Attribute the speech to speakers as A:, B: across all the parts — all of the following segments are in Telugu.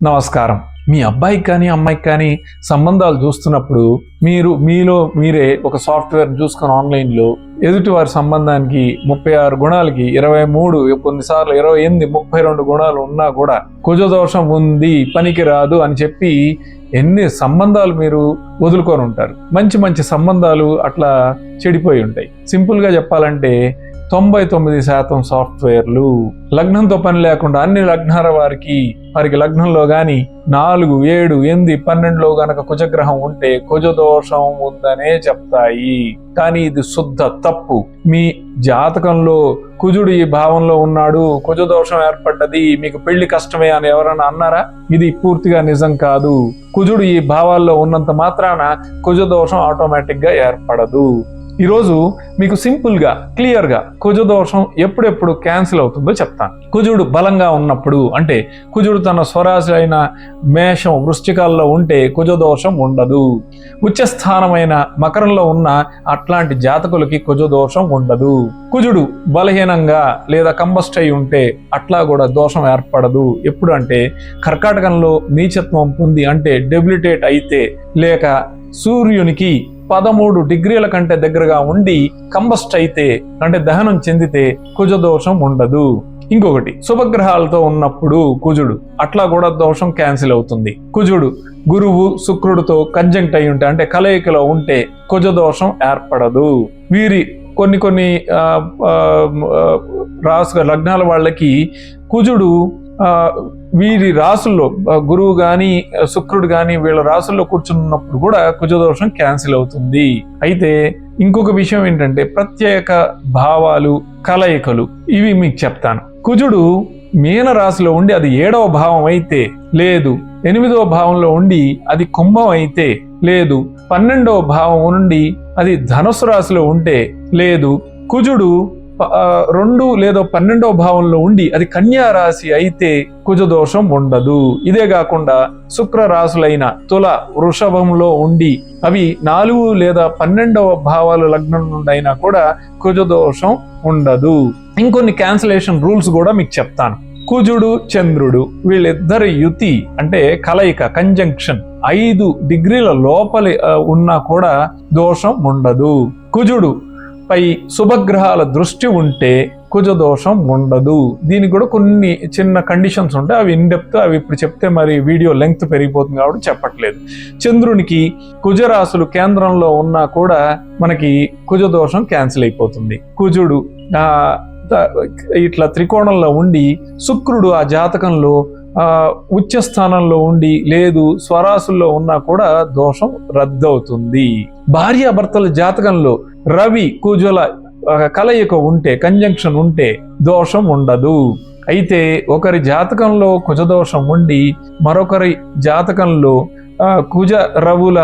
A: నమస్కారం. మీ అబ్బాయికి కానీ అమ్మాయికి కానీ సంబంధాలు చూస్తున్నప్పుడు మీరు మీలో మీరే ఒక సాఫ్ట్వేర్ చూసుకొని ఆన్లైన్లో ఎదుటి వారి సంబంధానికి ముప్పై ఆరు గుణాలకి ఇరవై మూడు కొన్నిసార్లు ఇరవై ఎనిమిది ముప్పై రెండు గుణాలు ఉన్నా కూడా కుజదోషం ఉంది పనికి రాదు అని చెప్పి ఎన్ని సంబంధాలు మీరు వదులుకొని ఉంటారు. మంచి మంచి సంబంధాలు అట్లా చెడిపోయి ఉంటాయి. సింపుల్గా చెప్పాలంటే తొంభై తొమ్మిది శాతం సాఫ్ట్వేర్లు లగ్నంతో పని లేకుండా అన్ని లగ్నాల వారికి వారికి లగ్నంలో గాని నాలుగు ఏడు ఎనిమిది పన్నెండులో గనక కుజగ్రహం ఉంటే కుజదోషం ఉందనే చెప్తాయి. కానీ ఇది శుద్ధ తప్పు. మీ జాతకంలో కుజుడు ఈ భావంలో ఉన్నాడు కుజదోషం ఏర్పడ్డది మీకు పెళ్ళి కష్టమే అని ఎవరైనా అన్నారా? ఇది పూర్తిగా నిజం కాదు. కుజుడు ఈ భావాల్లో ఉన్నంత మాత్రాన కుజదోషం ఆటోమేటిక్గా ఏర్పడదు. ఈరోజు మీకు సింపుల్గా క్లియర్గా కుజదోషం ఎప్పుడెప్పుడు క్యాన్సిల్ అవుతుందో చెప్తాను. కుజుడు బలంగా ఉన్నప్పుడు అంటే కుజుడు తన స్వరాశి అయిన మేషం వృశ్చికాల్లో ఉంటే కుజదోషం ఉండదు. ఉచ్చస్థానమైన మకరంలో ఉన్న అట్లాంటి జాతకులకి కుజదోషం ఉండదు. కుజుడు బలహీనంగా లేదా కంబస్ట్ అయి ఉంటే అట్లా కూడా దోషం ఏర్పడదు. ఎప్పుడు అంటే కర్కాటకంలో నీచత్వం పొంది అంటే డెబిలిటేట్ అయితే లేక సూర్యునికి పదమూడు డిగ్రీల కంటే దగ్గరగా ఉండి కంబస్ట్ అయితే అంటే దహనం చెందితే కుజదోషం ఉండదు. ఇంకొకటి శుభగ్రహాలతో ఉన్నప్పుడు కుజుడు అట్లా కూడా దోషం క్యాన్సిల్ అవుతుంది. కుజుడు గురువు శుక్రుడితో కంజంక్ట్ అయి ఉంటే అంటే కలయికలో ఉంటే కుజదోషం ఏర్పడదు. వీరి కొన్ని కొన్ని రాసు లగ్నాల వాళ్ళకి కుజుడు వీరి రాసుల్లో గురువు కానీ శుక్రుడు కానీ వీళ్ళ రాసుల్లో కూర్చున్నప్పుడు కూడా కుజదోషం క్యాన్సిల్ అవుతుంది. అయితే ఇంకొక విషయం ఏంటంటే ప్రత్యేక భావాలు కలయికలు ఇవి మీకు చెప్తాను. కుజుడు మీన రాశిలో ఉండి అది ఏడవ భావం అయితే లేదు. ఎనిమిదవ భావంలో ఉండి అది కుంభం అయితే లేదు. పన్నెండవ భావం నుండి అది ధనుసు రాశిలో ఉంటే లేదు. కుజుడు రెండు లేదా పన్నెండవ భావంలో ఉండి అది కన్యా రాశి అయితే కుజదోషం ఉండదు. ఇదే కాకుండా శుక్ర రాశులైన తుల వృషభంలో ఉండి అవి నాలుగు లేదా పన్నెండవ భావాల లగ్నం నుండి అయినా కూడా కుజదోషం ఉండదు. ఇంకొన్ని క్యాన్సిలేషన్ రూల్స్ కూడా మీకు చెప్తాను. కుజుడు చంద్రుడు వీళ్ళిద్దరి యుతి అంటే కలయిక కంజంక్షన్ ఐదు డిగ్రీల లోపలి ఉన్నా కూడా దోషం ఉండదు. కుజుడు పై శుభగ్రహాల దృష్టి ఉంటే కుజదోషం ఉండదు. దీనికి కూడా కొన్ని చిన్న కండిషన్స్ ఉంటాయి. అవి ఇన్డెప్త్ అవి ఇప్పుడు చెప్తే మరి వీడియో లెంగ్త్ పెరిగిపోతుంది కాబట్టి చెప్పట్లేదు. చంద్రునికి కుజరాశులు కేంద్రంలో ఉన్నా కూడా మనకి కుజదోషం క్యాన్సిల్ అయిపోతుంది. కుజుడు ఇట్లా త్రికోణంలో ఉండి శుక్రుడు ఆ జాతకంలో ఉచ్చ స్థానంలో ఉండి లేదు స్వరాసుల్లో ఉన్నా కూడా దోషం రద్దవుతుంది. భార్యాభర్తల జాతకంలో రవి కుజుల కలయిక ఉంటే కంజంక్షన్ ఉంటే దోషం ఉండదు. అయితే ఒకరి జాతకంలో కుజదోషం ఉండి మరొకరి జాతకంలో కుజ రవుల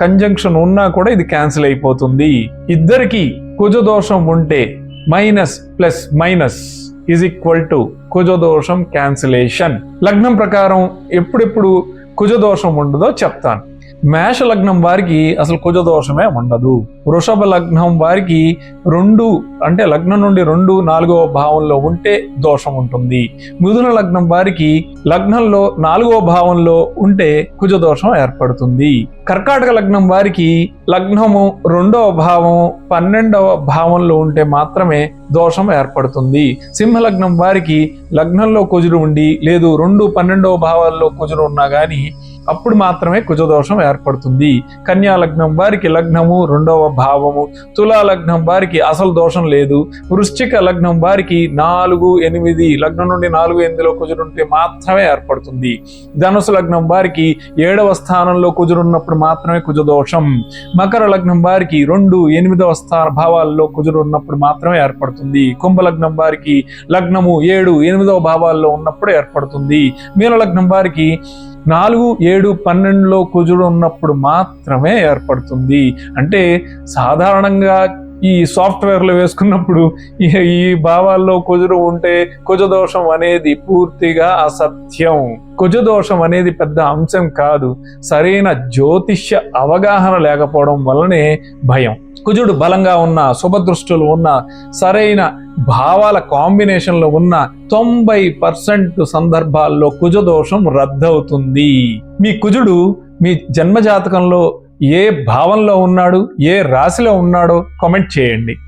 A: కంజంక్షన్ ఉన్నా కూడా ఇది క్యాన్సిల్ అయిపోతుంది. ఇద్దరికి కుజదోషం ఉంటే minus plus minus is equal to కుజదోషం క్యాన్సిలేషన్ లగ్నం ప్రకారం ఎప్పుడెప్పుడు కుజదోషం ఉండదో చెప్తాను. మేష లగ్నం వారికి అసలు కుజదోషమే ఉండదు. వృషభ లగ్నం వారికి రెండు అంటే లగ్నం నుండి రెండు నాలుగవ భావంలో ఉంటే దోషం ఉంటుంది. మిథున లగ్నం వారికి లగ్నంలో నాలుగవ భావంలో ఉంటే కుజదోషం ఏర్పడుతుంది. కర్కాటక లగ్నం వారికి లగ్నము రెండవ భావం పన్నెండవ భావంలో ఉంటే మాత్రమే దోషం ఏర్పడుతుంది. సింహ లగ్నం వారికి లగ్నంలో కుజుడు ఉండి లేదు రెండు పన్నెండవ భావాల్లో కుజుడు ఉన్నా గానీ అప్పుడు మాత్రమే కుజదోషం ఏర్పడుతుంది. కన్యా లగ్నం వారికి లగ్నము రెండవ భావము. తులా లగ్నం వారికి అసలు దోషం లేదు. వృశ్చిక లగ్నం వారికి నాలుగు ఎనిమిది లగ్నం నుండి నాలుగు ఎనిమిదిలో కుజుడుంటే మాత్రమే ఏర్పడుతుంది. ధనుసు లగ్నం వారికి ఏడవ స్థానంలో కుజుడున్నప్పుడు మాత్రమే కుజదోషం. మకర లగ్నం వారికి రెండు ఎనిమిదవ స్థాన భావాల్లో కుజుడు ఉన్నప్పుడు మాత్రమే ఏర్పడుతుంది. కుంభ లగ్నం వారికి లగ్నము ఏడు ఎనిమిదవ భావాల్లో ఉన్నప్పుడు ఏర్పడుతుంది. మీన లగ్నం వారికి నాలుగు ఏడు పన్నెండులో కుజుడు ఉన్నప్పుడు మాత్రమే ఏర్పడుతుంది. అంటే సాధారణంగా ఈ సాఫ్ట్వేర్లు వేసుకున్నప్పుడు ఈ భావాల్లో కుజుడు ఉంటే కుజదోషం అనేది పూర్తిగా అసత్యం. కుజదోషం అనేది పెద్ద అంశం కాదు. సరైన జ్యోతిష్య అవగాహన లేకపోవడం వల్లనే భయం. కుజుడు బలంగా ఉన్న శుభదృష్టులు ఉన్న సరైన భావాల కాంబినేషన్లో ఉన్న తొంభై పర్సెంట్ సందర్భాల్లో కుజ దోషం రద్దవుతుంది. మీ కుజుడు మీ జన్మజాతకంలో ఏ భావంలో ఉన్నాడు ఏ రాశిలో ఉన్నాడో కామెంట్ చేయండి.